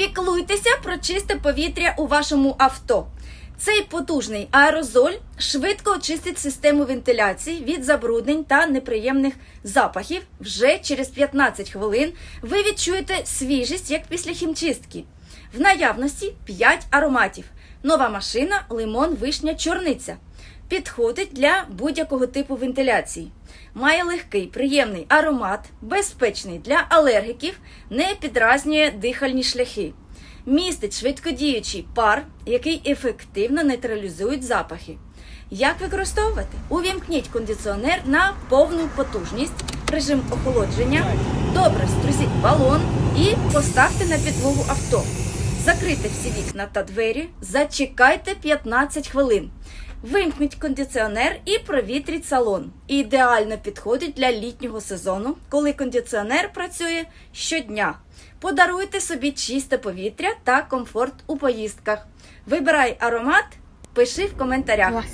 Піклуйтеся про чисте повітря у вашому авто. Цей потужний аерозоль швидко очистить систему вентиляції від забруднень та неприємних запахів. Вже через 15 хвилин ви відчуєте свіжість, як після хімчистки. В наявності 5 ароматів. Нова машина, лимон, вишня, чорниця. Підходить для будь-якого типу вентиляції. Має легкий, приємний аромат, безпечний для алергіків, не підразнює дихальні шляхи. Містить швидкодіючий пар, який ефективно нейтралізує запахи. Як використовувати? Увімкніть кондиціонер на повну потужність, режим охолодження, добре струсіть балон і поставте на підлогу авто. Закрийте всі вікна та двері, зачекайте 15 хвилин. Вимкніть кондиціонер і провітріть салон. Ідеально підходить для літнього сезону, коли кондиціонер працює щодня. Подаруйте собі чисте повітря та комфорт у поїздках. Вибирай аромат, пиши в коментарях.